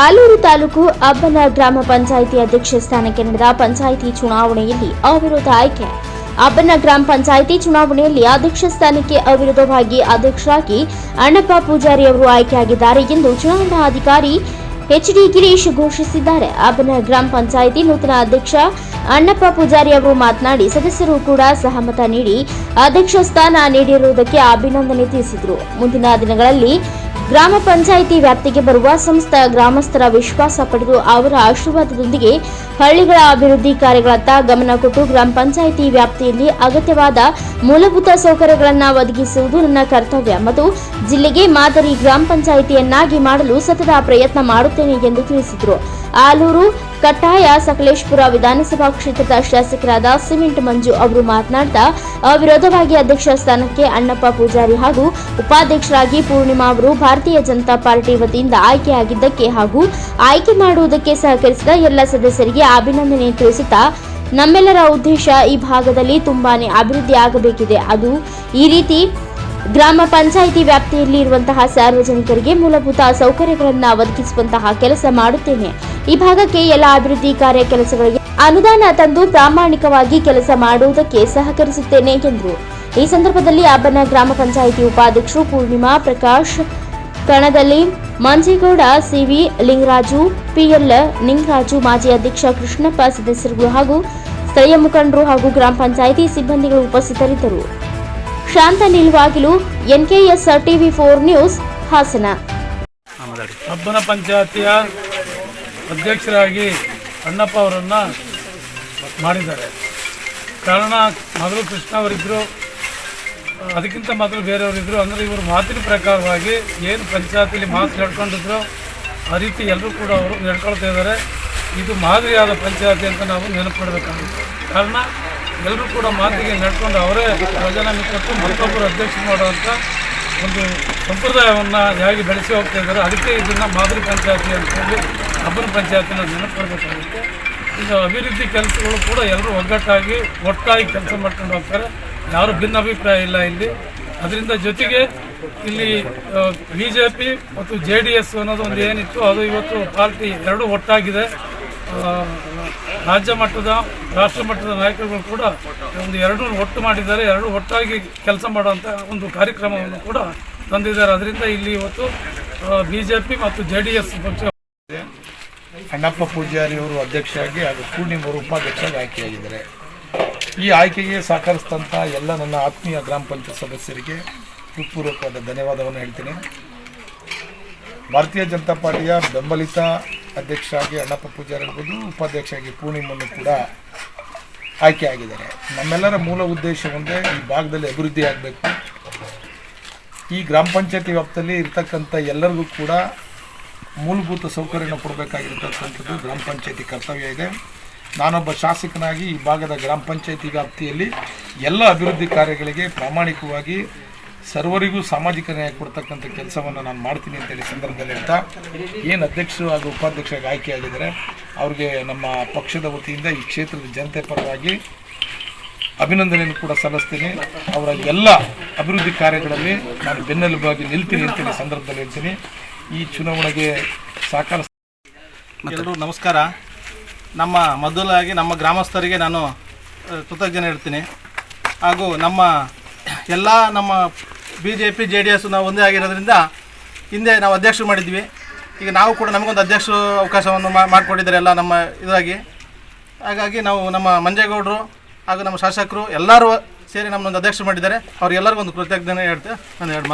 ಆಲೂರು ತಾಲೂಕು ಅಬ್ಬನ ಗ್ರಾಮ ಪಂಚಾಯಿತಿ ಅಧ್ಯಕ್ಷ ಸ್ಥಾನಕ್ಕೆ ನಡೆದ ಪಂಚಾಯಿತಿ ಚುನಾವಣೆಯಲ್ಲಿ ಅವಿರೋಧ ಆಯ್ಕೆ. ಅಬ್ಬನ ಗ್ರಾಮ ಪಂಚಾಯಿತಿ ಚುನಾವಣೆಯಲ್ಲಿ ಅಧ್ಯಕ್ಷ ಸ್ಥಾನಕ್ಕೆ ಅವಿರೋಧವಾಗಿ ಅಧ್ಯಕ್ಷರಾಗಿ ಅಣ್ಣಪ್ಪ ಪೂಜಾರಿ ಅವರು ಆಯ್ಕೆಯಾಗಿದ್ದಾರೆ ಎಂದು ಚುನಾವಣಾಧಿಕಾರಿ ಎಚ್ಡಿ ಗಿರೀಶ್ ಘೋಷಿಸಿದ್ದಾರೆ. ಅಬ್ಬನ ಗ್ರಾಮ ಪಂಚಾಯಿತಿ ನೂತನ ಅಧ್ಯಕ್ಷ ಅಣ್ಣಪ್ಪ ಪೂಜಾರಿ ಅವರು ಮಾತನಾಡಿ, ಸದಸ್ಯರು ಕೂಡ ಸಹಮತ ನೀಡಿ ಅಧ್ಯಕ್ಷ ಸ್ಥಾನ ನೀಡಿರುವುದಕ್ಕೆ ಅಭಿನಂದನೆ ತಿಳಿಸಿದರು. ಮುಂದಿನ ದಿನಗಳಲ್ಲಿ ಗ್ರಾಮ ಪಂಚಾಯಿತಿ ವ್ಯಾಪ್ತಿಗೆ ಬರುವ ಸಂಸ್ಥೆ ಗ್ರಾಮಸ್ಥರ ವಿಶ್ವಾಸ ಪಡೆದು ಅವರ ಆಶೀರ್ವಾದದೊಂದಿಗೆ ಹಳ್ಳಿಗಳ ಅಭಿವೃದ್ಧಿ ಕಾರ್ಯಗಳತ್ತ ಗಮನ ಕೊಟ್ಟು ಗ್ರಾಮ ಪಂಚಾಯಿತಿ ವ್ಯಾಪ್ತಿಯಲ್ಲಿ ಅಗತ್ಯವಾದ ಮೂಲಭೂತ ಸೌಕರ್ಯಗಳನ್ನು ಒದಗಿಸುವುದು ನನ್ನ ಕರ್ತವ್ಯ. ಮತ್ತು ಜಿಲ್ಲೆಗೆ ಮಾದರಿ ಗ್ರಾಮ ಪಂಚಾಯಿತಿಯನ್ನಾಗಿ ಮಾಡಲು ಸತತ ಪ್ರಯತ್ನ ಮಾಡುತ್ತೇನೆ ಎಂದು ತಿಳಿಸಿದರು. ಆಲೂರು ಕಟ್ಟಾಯ ಸಕಲೇಶ್ಪುರ ವಿಧಾನಸಭಾ ಕ್ಷೇತ್ರದ ಶಾಸಕರಾದ ಸಿಮೆಂಟ್ ಮಂಜು ಅವರು ಮಾತನಾಡ್ತಾ, ಅವಿರೋಧವಾಗಿ ಅಧ್ಯಕ್ಷ ಸ್ಥಾನಕ್ಕೆ ಅಣ್ಣಪ್ಪ ಪೂಜಾರಿ ಹಾಗೂ ಉಪಾಧ್ಯಕ್ಷರಾಗಿ ಪೂರ್ಣಿಮಾ ಅವರು ಭಾರತೀಯ ಜನತಾ ಪಾರ್ಟಿ ವತಿಯಿಂದ ಆಯ್ಕೆಯಾಗಿದ್ದಕ್ಕೆ ಹಾಗೂ ಆಯ್ಕೆ ಮಾಡುವುದಕ್ಕೆ ಸಹಕರಿಸಿದ ಎಲ್ಲ ಸದಸ್ಯರಿಗೆ ಅಭಿನಂದನೆ ತಿಳಿಸುತ್ತಾ, ನಮ್ಮೆಲ್ಲರ ಉದ್ದೇಶ ಈ ಭಾಗದಲ್ಲಿ ತುಂಬಾನೇ ಅಭಿವೃದ್ಧಿ ಆಗಬೇಕಿದೆ. ಅದು ಈ ರೀತಿ ಗ್ರಾಮ ಪಂಚಾಯಿತಿ ವ್ಯಾಪ್ತಿಯಲ್ಲಿ ಇರುವಂತಹ ಸಾರ್ವಜನಿಕರಿಗೆ ಮೂಲಭೂತ ಸೌಕರ್ಯಗಳನ್ನು ಒದಗಿಸುವಂತಹ ಕೆಲಸ ಮಾಡುತ್ತೇನೆ. ಈ ಭಾಗಕ್ಕೆ ಎಲ್ಲ ಅಭಿವೃದ್ಧಿ ಕಾರ್ಯ ಕೆಲಸಗಳಿಗೆ ಅನುದಾನ ತಂದು ಪ್ರಾಮಾಣಿಕವಾಗಿ ಕೆಲಸ ಮಾಡುವುದಕ್ಕೆ ಸಹಕರಿಸುತ್ತೇನೆ ಎಂದರು. ಈ ಸಂದರ್ಭದಲ್ಲಿ ಅಬ್ಬನ ಗ್ರಾಮ ಪಂಚಾಯಿತಿ ಉಪಾಧ್ಯಕ್ಷರು ಪೂರ್ಣಿಮಾ ಪ್ರಕಾಶ್ ಕಣದಲ್ಲಿ ಮಂಜೇಗೌಡ, ಸಿವಿ ಲಿಂಗರಾಜು, ಪಿಎಲ್ ನಿಂಗರಾಜು, ಮಾಜಿ ಅಧ್ಯಕ್ಷ ಕೃಷ್ಣಪ್ಪ ಸದಸ್ಯರುಗಳು ಹಾಗೂ ಸ್ಥಳೀಯ ಮುಖಂಡರು ಹಾಗೂ ಗ್ರಾಮ ಪಂಚಾಯಿತಿ ಸಿಬ್ಬಂದಿಗಳು ಉಪಸ್ಥಿತರಿದ್ದರು. ಶಾಂತ ನಿಲ್ವಾಗಿಲು NKS TV four news Hassan. ಪಂಚಾಯತಿಯ ಅಧ್ಯಕ್ಷರಾಗಿ ಅಣ್ಣಪ್ಪ ಅವರನ್ನು ಮಾಡಿದ್ದಾರೆ. ಕಾರಣ, ಮೊದಲು ಕೃಷ್ಣ ಅವರಿದ್ದರು ಅದಕ್ಕಿಂತ ಮೊದಲು ಬೇರೆಯವರಿದ್ದರು ಅಂದರೆ ಇವರು ಮಾತಿನ ಪ್ರಕಾರವಾಗಿ ಏನು ಪಂಚಾಯತಿಲಿ ಮಾತು ಹೇಳ್ಕೊಂಡಿದ್ರು, ಆ ರೀತಿ ಎಲ್ಲರೂ ಕೂಡ ಅವರು ನಡ್ಕೊಳ್ತಾ ಇದ್ದಾರೆ. ಇದು ಮಾದರಿಯಾದ ಪಂಚಾಯತಿ ಅಂತ ನಾವು ನೆನಪಿಡಬೇಕಾಗುತ್ತೆ. ಕಾರಣ, ಎಲ್ಲರೂ ಕೂಡ ಮಾತಿಗೆ ನಡ್ಕೊಂಡು ಅವರೇ ರಾಜೀನಾಮೆ ಕೊಟ್ಟು ಮತ್ತೊಬ್ಬರು ಅಧ್ಯಕ್ಷ ಮಾಡುವಂಥ ಒಂದು ಸಂಪ್ರದಾಯವನ್ನು ಹೇಗೆ ಬೆಳೆಸಿ ಹೋಗ್ತಾ ಇದ್ದಾರೆ. ಅದಕ್ಕೆ ಇದನ್ನು ಮಾದರಿ ಪಂಚಾಯತಿ ಅಂತೇಳಿ ಹಬ್ಬನ ಪಂಚಾಯತಿನ ನೆನಪಿಡಬೇಕಾಗುತ್ತೆ ಈಗ ಅಭಿವೃದ್ಧಿ ಕೆಲಸಗಳು ಕೂಡ ಎಲ್ಲರೂ ಒಗ್ಗಟ್ಟಾಗಿ, ಒಟ್ಟಾಗಿ ಕೆಲಸ ಮಾಡ್ಕೊಂಡು ಹೋಗ್ತಾರೆ. ಯಾರು ಭಿನ್ನಾಭಿಪ್ರಾಯ ಇಲ್ಲ ಇಲ್ಲಿ. ಅದರಿಂದ ಜೊತೆಗೆ ಇಲ್ಲಿ ಬಿ ಜೆ ಪಿ ಮತ್ತು ಜೆ ಡಿ ಎಸ್ ಅನ್ನೋದು ಒಂದು ಏನಿತ್ತು, ಅದು ಇವತ್ತು ಪಾರ್ಟಿ ಎರಡೂ ಒಟ್ಟಾಗಿದೆ. ರಾಜ್ಯ ಮಟ್ಟದ, ರಾಷ್ಟ್ರ ಮಟ್ಟದ ನಾಯಕರುಗಳು ಕೂಡ ಒಂದು ಎರಡೂ ಒಟ್ಟು ಮಾಡಿದ್ದಾರೆ. ಎರಡೂ ಒಟ್ಟಾಗಿ ಕೆಲಸ ಮಾಡುವಂಥ ಒಂದು ಕಾರ್ಯಕ್ರಮವನ್ನು ಕೂಡ ತಂದಿದ್ದಾರೆ. ಅದರಿಂದ ಇಲ್ಲಿ ಇವತ್ತು ಬಿ ಜೆ ಪಿ ಮತ್ತು ಜೆ ಡಿ ಎಸ್ ಪಕ್ಷ ಅಣ್ಣಪ್ಪ ಪೂಜಾರಿ ಅವರು ಅಧ್ಯಕ್ಷರಾಗಿ ಹಾಗೂ ಪೂರ್ಣಿಮ ಅವರು ಉಪಾಧ್ಯಕ್ಷರಾಗಿ ಆಯ್ಕೆಯಾಗಿದ್ದಾರೆ. ಈ ಆಯ್ಕೆಗೆ ಸಹಕರಿಸಿದಂಥ ಎಲ್ಲ ನನ್ನ ಆತ್ಮೀಯ ಗ್ರಾಮ ಪಂಚಾಯತ್ ಸದಸ್ಯರಿಗೆ ಹೃತ್ಪೂರ್ವಕವಾದ ಧನ್ಯವಾದವನ್ನು ಹೇಳ್ತೀನಿ. ಭಾರತೀಯ ಜನತಾ ಪಾರ್ಟಿಯ ಬೆಂಬಲಿತ ಅಧ್ಯಕ್ಷರಾಗಿ ಅಣ್ಣಪ್ಪ ಪೂಜಾರಿ ಇರ್ಬೋದು ಉಪಾಧ್ಯಕ್ಷರಾಗಿ ಪೂರ್ಣಿಮನ್ನು ಕೂಡ ಆಯ್ಕೆಯಾಗಿದ್ದಾರೆ. ನಮ್ಮೆಲ್ಲರ ಮೂಲ ಉದ್ದೇಶ ಒಂದೇ, ಈ ಭಾಗದಲ್ಲಿ ಅಭಿವೃದ್ಧಿ ಆಗಬೇಕು. ಈ ಗ್ರಾಮ ಪಂಚಾಯತಿ ವ್ಯಾಪ್ತಿಯಲ್ಲಿ ಇರ್ತಕ್ಕಂಥ ಎಲ್ಲರಿಗೂ ಕೂಡ ಮೂಲಭೂತ ಸೌಕರ್ಯನ ಕೊಡಬೇಕಾಗಿರ್ತಕ್ಕಂಥದ್ದು ಗ್ರಾಮ ಪಂಚಾಯತಿ ಕರ್ತವ್ಯ ಇದೆ. ನಾನೊಬ್ಬ ಶಾಸಕನಾಗಿ ಈ ಭಾಗದ ಗ್ರಾಮ ಪಂಚಾಯತಿ ವ್ಯಾಪ್ತಿಯಲ್ಲಿ ಎಲ್ಲ ಅಭಿವೃದ್ಧಿ ಕಾರ್ಯಗಳಿಗೆ ಪ್ರಾಮಾಣಿಕವಾಗಿ ಸರ್ವರಿಗೂ ಸಾಮಾಜಿಕ ನ್ಯಾಯ ಕೊಡ್ತಕ್ಕಂಥ ಕೆಲಸವನ್ನು ನಾನು ಮಾಡ್ತೀನಿ ಅಂತೇಳಿ ಸಂದರ್ಭದಲ್ಲಿ ಹೇಳ್ತಾ, ಏನು ಅಧ್ಯಕ್ಷರು ಹಾಗೂ ಉಪಾಧ್ಯಕ್ಷರಾಗಿ ಆಯ್ಕೆಯಾಗಿದ್ದಾರೆ ಅವ್ರಿಗೆ ನಮ್ಮ ಪಕ್ಷದ ವತಿಯಿಂದ ಈ ಕ್ಷೇತ್ರದ ಜನತೆ ಪರವಾಗಿ ಅಭಿನಂದನೆಯನ್ನು ಕೂಡ ಸಲ್ಲಿಸ್ತೀನಿ. ಅವರ ಎಲ್ಲ ಅಭಿವೃದ್ಧಿ ಕಾರ್ಯಗಳಲ್ಲಿ ನಾನು ಬೆನ್ನೆಲುಬಾಗಿ ನಿಲ್ತೀನಿ ಅಂತೇಳಿ ಸಂದರ್ಭದಲ್ಲಿ ಹೇಳ್ತೀನಿ. ಈ ಚುನಾವಣೆಗೆ ಸಹಕಾರ ಎಲ್ಲರೂ ನಮಸ್ಕಾರ. ನಮ್ಮ ಮೊದಲಾಗಿ ನಮ್ಮ ಗ್ರಾಮಸ್ಥರಿಗೆ ನಾನು ಕೃತಜ್ಞತೆ ಹೇಳ್ತೀನಿ. ಹಾಗೂ ನಮ್ಮ ಎಲ್ಲ ನಮ್ಮ B J P J D S ನಾವು ಒಂದೇ ಆಗಿರೋದ್ರಿಂದ ಹಿಂದೆ ನಾವು ಅಧ್ಯಕ್ಷರು ಮಾಡಿದ್ವಿ. ಈಗ ನಾವು ಕೂಡ ನಮಗೊಂದು ಅಧ್ಯಕ್ಷ ಅವಕಾಶವನ್ನು ಮಾಡಿಕೊಟ್ಟಿದ್ದಾರೆ ಎಲ್ಲ ನಮ್ಮ ಇದಾಗಿ. ಹಾಗಾಗಿ ನಾವು ನಮ್ಮ ಮಂಜೇಗೌಡರು ಹಾಗೂ ನಮ್ಮ ಶಾಸಕರು ಎಲ್ಲರೂ ಸೇರಿ ನಮ್ಮೊಂದು ಅಧ್ಯಕ್ಷರು ಮಾಡಿದ್ದಾರೆ. ಅವ್ರಿಗೆಲ್ಲರಿಗೂ ಒಂದು ಕೃತಜ್ಞತೆ ಹೇಳ್ತೇವೆ ನಾನು ಎರಡು ಮಾತು